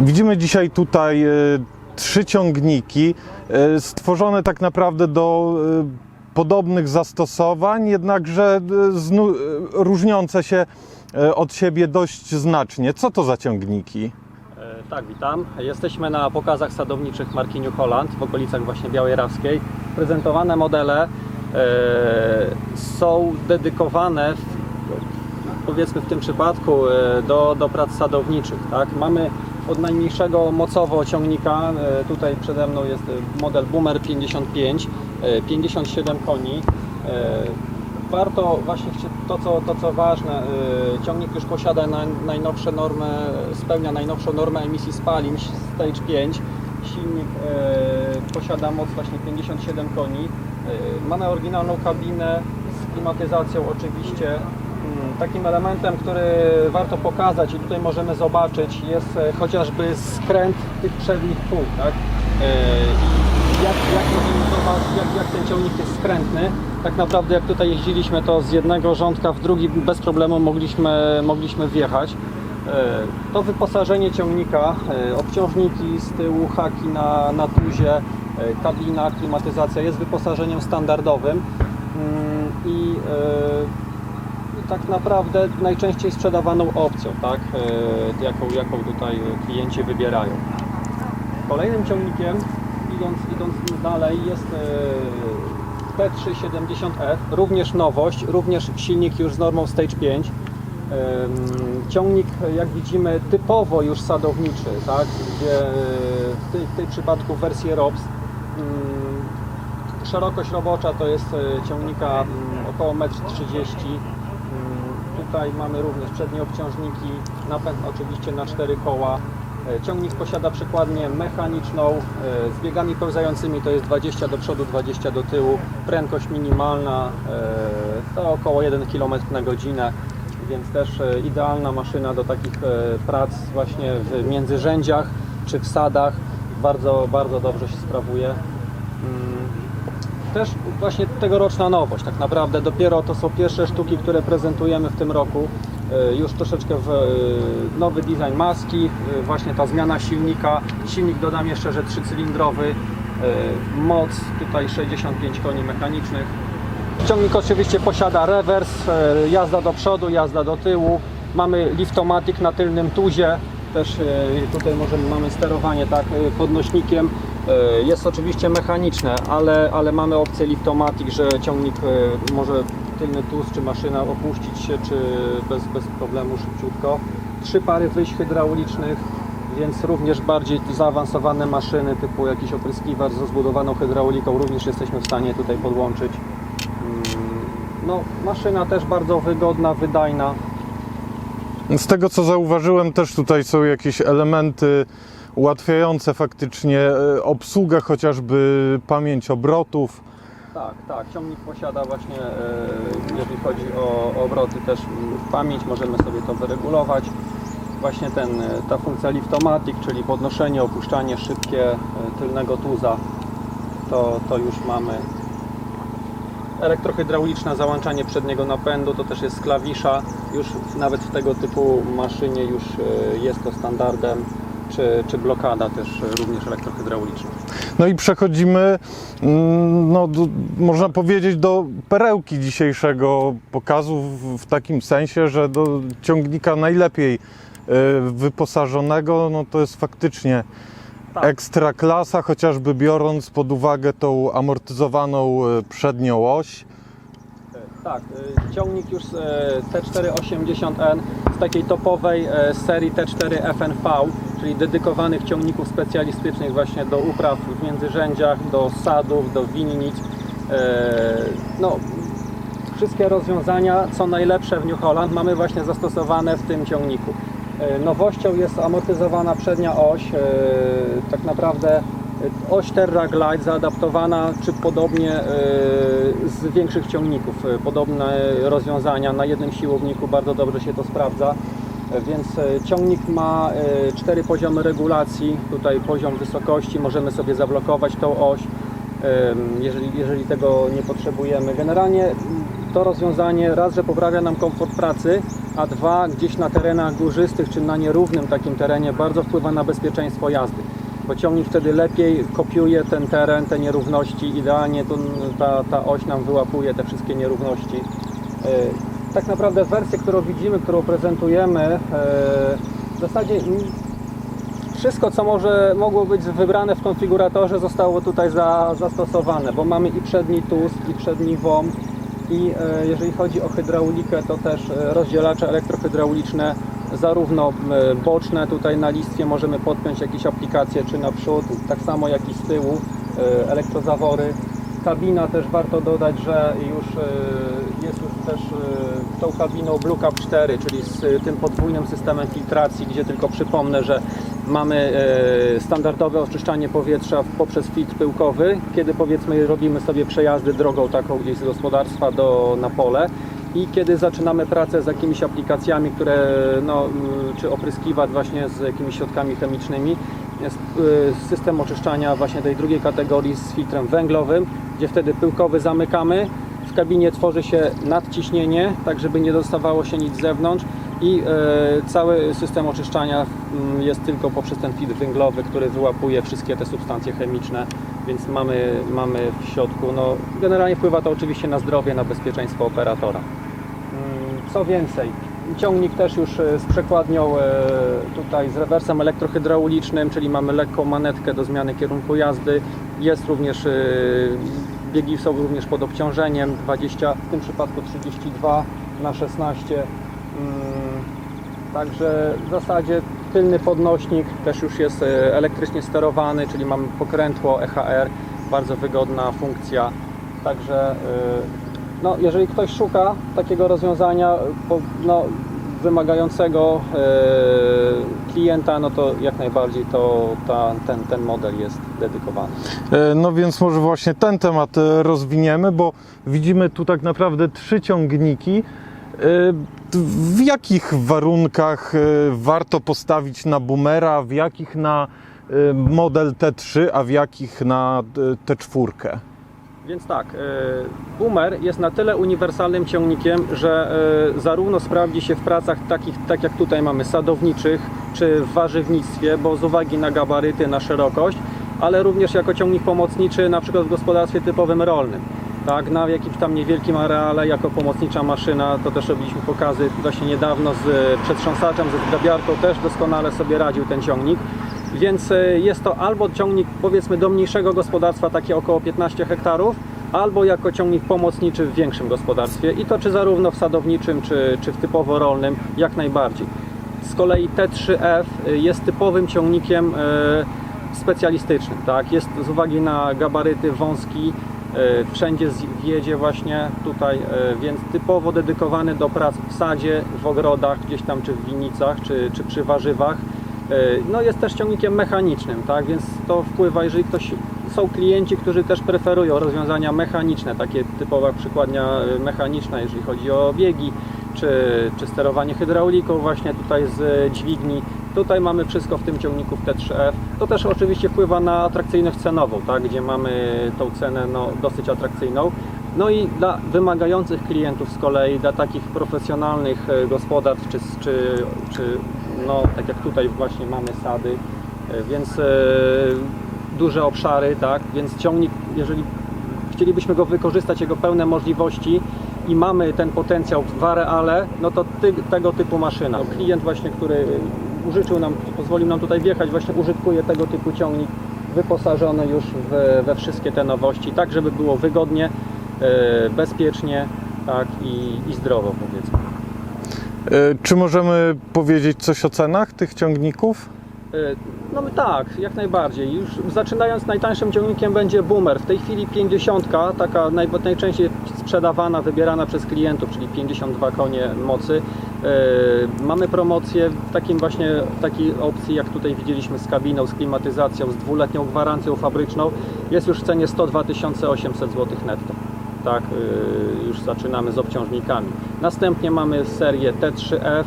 Widzimy dzisiaj tutaj e, trzy ciągniki e, stworzone tak naprawdę do e, podobnych zastosowań, jednakże różniące się od siebie dość znacznie. Co to za ciągniki? Tak, witam. Jesteśmy na pokazach sadowniczych marki New Holland w okolicach właśnie Białej Rawskiej. Prezentowane modele są dedykowane w, powiedzmy w tym przypadku e, do, do prac sadowniczych. Tak? Mamy od najmniejszego mocowo ciągnika, e, tutaj przede mną jest e, model Boomer 55, e, 57 koni. Warto właśnie to co, to, co ważne, ciągnik już posiada na, najnowsze normy, spełnia najnowszą normę emisji spalin Stage 5. Silnik posiada moc właśnie 57 koni. Y, mamy oryginalną kabinę z klimatyzacją oczywiście. Takim elementem, który warto pokazać i tutaj możemy zobaczyć jest e, chociażby skręt tych przednich kół. Tak? E, i jak, jak jak, jak ten ciągnik jest skrętny. Tak naprawdę jak tutaj jeździliśmy, to z jednego rządka w drugi bez problemu mogliśmy, mogliśmy wjechać. E, To wyposażenie ciągnika, obciążniki z tyłu, haki na, na tuzie, kabina, klimatyzacja jest wyposażeniem standardowym Mm, i tak naprawdę najczęściej sprzedawaną opcją, tak, e, jaką, jaką tutaj klienci wybierają. Kolejnym ciągnikiem, idąc, idąc dalej, jest e, P370F, również nowość, również silnik już z normą Stage 5. Em, Ciągnik, jak widzimy, typowo już sadowniczy, tak, gdzie e, w tej, w tej przypadku wersję ROPS. mm, Szerokość robocza to jest e, ciągnika mm, około 1,30 m. Tutaj mamy również przednie obciążniki, napęd oczywiście na cztery koła. E, Ciągnik posiada przekładnię mechaniczną e, z biegami pełzającymi, to jest 20 do przodu, 20 do tyłu. Prędkość minimalna e, to około 1 km na godzinę, więc też idealna maszyna do takich prac właśnie w międzyrzędziach czy w sadach. Bardzo, bardzo dobrze się sprawuje. Też właśnie tegoroczna nowość. Tak naprawdę dopiero to są pierwsze sztuki, które prezentujemy w tym roku. E, Już troszeczkę w e, nowy design maski, e, właśnie ta zmiana silnika. Silnik dodam jeszcze, że trzycylindrowy. Moc tutaj 65 koni mechanicznych. Ciągnik oczywiście posiada rewers, jazda do przodu, jazda do tyłu. Mamy liftomatic na tylnym tuzie. Też e, tutaj możemy, mamy sterowanie tak e, podnośnikiem. E, Jest oczywiście mechaniczne, ale, ale mamy opcję liftomatic, że ciągnik może tylny tuz czy maszyna opuścić się, czy bez, bez problemu szybciutko. Trzy pary wyjść hydraulicznych, więc również bardziej zaawansowane maszyny typu jakiś opryskiwacz ze zbudowaną hydrauliką również jesteśmy w stanie tutaj podłączyć. Mm, No, maszyna też bardzo wygodna, wydajna. Z tego co zauważyłem, też tutaj są jakieś elementy ułatwiające faktycznie e, obsługę, chociażby pamięć obrotów. Tak, tak. Ciągnik posiada właśnie, e, jeżeli chodzi o obroty, też pamięć, możemy sobie to wyregulować. Właśnie ten, e, ta funkcja liftomatic, czyli podnoszenie, opuszczanie szybkie tylnego tuza, to, to już mamy. Elektrohydrauliczne załączanie przedniego napędu, to też jest klawisza. Już nawet w tego typu maszynie już e, jest to standardem, czy, czy blokada też e, również elektrohydrauliczna. No i przechodzimy, mm, no, do, można powiedzieć, do perełki dzisiejszego pokazu, w, w takim sensie, że do ciągnika najlepiej e, wyposażonego, no to jest faktycznie Tak. ekstra klasa, chociażby biorąc pod uwagę tą amortyzowaną e, przednią oś. Tak, y, ciągnik już z e, T480N z takiej topowej e, serii T4 FNV, czyli dedykowanych ciągników specjalistycznych właśnie do upraw w międzyrzędziach, do sadów, do winnic. E, No, wszystkie rozwiązania, co najlepsze w New Holland, mamy właśnie zastosowane w tym ciągniku. E, Nowością jest amortyzowana przednia oś, e, tak naprawdę e, oś Terra Glide zaadaptowana, czy podobnie z większych ciągników, podobne rozwiązania na jednym siłowniku, bardzo dobrze się to sprawdza. Więc ciągnik ma cztery poziomy regulacji, tutaj poziom wysokości, możemy sobie zablokować tą oś, jeżeli, jeżeli tego nie potrzebujemy. Generalnie to rozwiązanie raz, że poprawia nam komfort pracy, a dwa gdzieś na terenach górzystych czy na nierównym takim terenie bardzo wpływa na bezpieczeństwo jazdy. Bo ciągnik wtedy lepiej kopiuje ten teren, te nierówności, idealnie ta, ta oś nam wyłapuje te wszystkie nierówności. E, Tak naprawdę wersję, którą widzimy, którą prezentujemy, e, w zasadzie wszystko, co może mogło być wybrane w konfiguratorze, zostało tutaj za, zastosowane, bo mamy i przedni tuz, i przedni WOM, i e, jeżeli chodzi o hydraulikę, to też e, rozdzielacze elektrohydrauliczne, zarówno boczne, tutaj na listwie możemy podpiąć jakieś aplikacje, czy naprzód, tak samo jak i z tyłu, e, elektrozawory. Kabina też warto dodać, że już jest już też tą kabiną Blue Cap 4, czyli z tym podwójnym systemem filtracji, gdzie tylko przypomnę, że mamy e, standardowe oczyszczanie powietrza poprzez filtr pyłkowy, kiedy powiedzmy robimy sobie przejazdy drogą taką gdzieś z gospodarstwa do, na pole i kiedy zaczynamy pracę z jakimiś aplikacjami, które no, czy opryskiwać właśnie z jakimiś środkami chemicznymi, y, system oczyszczania właśnie tej drugiej kategorii z filtrem węglowym, gdzie wtedy pyłkowy zamykamy, w kabinie tworzy się nadciśnienie, tak żeby nie dostawało się nic z zewnątrz i e, cały system oczyszczania mm, jest tylko poprzez ten filtr węglowy, który wyłapuje wszystkie te substancje chemiczne, więc mamy, mamy w środku, no generalnie wpływa to oczywiście na zdrowie, na bezpieczeństwo operatora. Mm, Co więcej, ciągnik też już e, z przekładnią e, tutaj z rewersem elektrohydraulicznym, czyli mamy lekką manetkę do zmiany kierunku jazdy. Jest również, biegi są również pod obciążeniem 20, w tym przypadku 32 na 16. Mm, Także w zasadzie tylny podnośnik też już jest e, elektrycznie sterowany, czyli mamy pokrętło EHR, bardzo wygodna funkcja. Także e, no, jeżeli ktoś szuka takiego rozwiązania po- no, wymagającego e, klienta, no to jak najbardziej to ta, ten, ten model jest dedykowany. E, No więc może właśnie ten temat e, rozwiniemy, bo widzimy tu tak naprawdę trzy ciągniki. E, W jakich warunkach e, warto postawić na boomera, w jakich na e, model T3, a w jakich na e, T4? Więc tak, Boomer jest na tyle uniwersalnym ciągnikiem, że zarówno sprawdzi się w pracach takich, tak jak tutaj mamy, sadowniczych, czy w warzywnictwie, bo z uwagi na gabaryty, na szerokość, ale również jako ciągnik pomocniczy, na przykład w gospodarstwie typowym rolnym. Tak, na jakimś tam niewielkim areale, jako pomocnicza maszyna, to też robiliśmy pokazy właśnie niedawno z e, przetrząsaczem, ze zgrabiarką, też doskonale sobie radził ten ciągnik. Więc e, jest to albo ciągnik powiedzmy do mniejszego gospodarstwa, takie około 15 hektarów, albo jako ciągnik pomocniczy w większym gospodarstwie i to czy zarówno w sadowniczym, czy, czy w typowo rolnym, jak najbardziej. Z kolei T3F jest typowym ciągnikiem e, specjalistycznym, tak? Jest z uwagi na gabaryty wąski, e, wszędzie z- wjedzie właśnie tutaj, e, więc typowo dedykowany do prac w sadzie, w ogrodach, gdzieś tam czy w winnicach, czy, czy przy warzywach. E, No jest też ciągnikiem mechanicznym, tak? Więc to wpływa, jeżeli ktoś są klienci, którzy też preferują rozwiązania mechaniczne, takie typowa przykładnia e, mechaniczna, jeżeli chodzi o biegi, czy, czy sterowanie hydrauliką właśnie tutaj z e, dźwigni. Tutaj mamy wszystko w tym ciągniku w T3F. To też oczywiście wpływa na atrakcyjność cenową, tak? gdzie mamy tą cenę no, dosyć atrakcyjną. No i dla wymagających klientów z kolei, dla takich profesjonalnych e, gospodarstw, czy, czy, czy no, tak jak tutaj właśnie mamy sady, e, więc e, duże obszary, tak? Więc ciągnik, jeżeli chcielibyśmy go wykorzystać, jego pełne możliwości i mamy ten potencjał w areale, no to ty, tego typu maszyna. Klient właśnie, który użyczył nam, pozwolił nam tutaj wjechać, właśnie użytkuje tego typu ciągnik wyposażony już w, we wszystkie te nowości, tak żeby było wygodnie, e, bezpiecznie tak, i, i zdrowo powiedzmy. E, Czy możemy powiedzieć coś o cenach tych ciągników? E, No tak, jak najbardziej. Już zaczynając najtańszym ciągnikiem będzie Boomer. W tej chwili 50, taka naj, najczęściej sprzedawana, wybierana przez klientów, czyli 52 konie mocy. E, Mamy promocję w takim właśnie takiej opcji, jak tutaj widzieliśmy z kabiną, z klimatyzacją, z dwuletnią gwarancją fabryczną. Jest już w cenie 102 800 zł netto. Tak, e, już zaczynamy z obciążnikami. Następnie mamy serię T3F,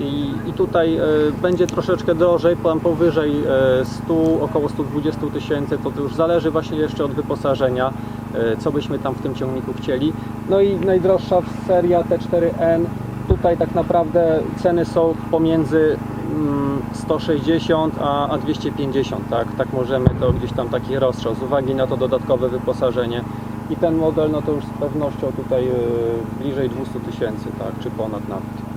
i, I tutaj e, będzie troszeczkę drożej, tam powyżej e, 100, około 120 tysięcy, to, już zależy właśnie jeszcze od wyposażenia, co byśmy tam w tym ciągniku chcieli. No i najdroższa seria T4N, tu tutaj tak naprawdę ceny są pomiędzy mm, 160 a, a 250, tak? Tak możemy to gdzieś tam taki rozstrzał z uwagi na to dodatkowe wyposażenie. I ten model, no to już z pewnością tutaj y, bliżej 200 tysięcy, tak? Czy ponad nawet.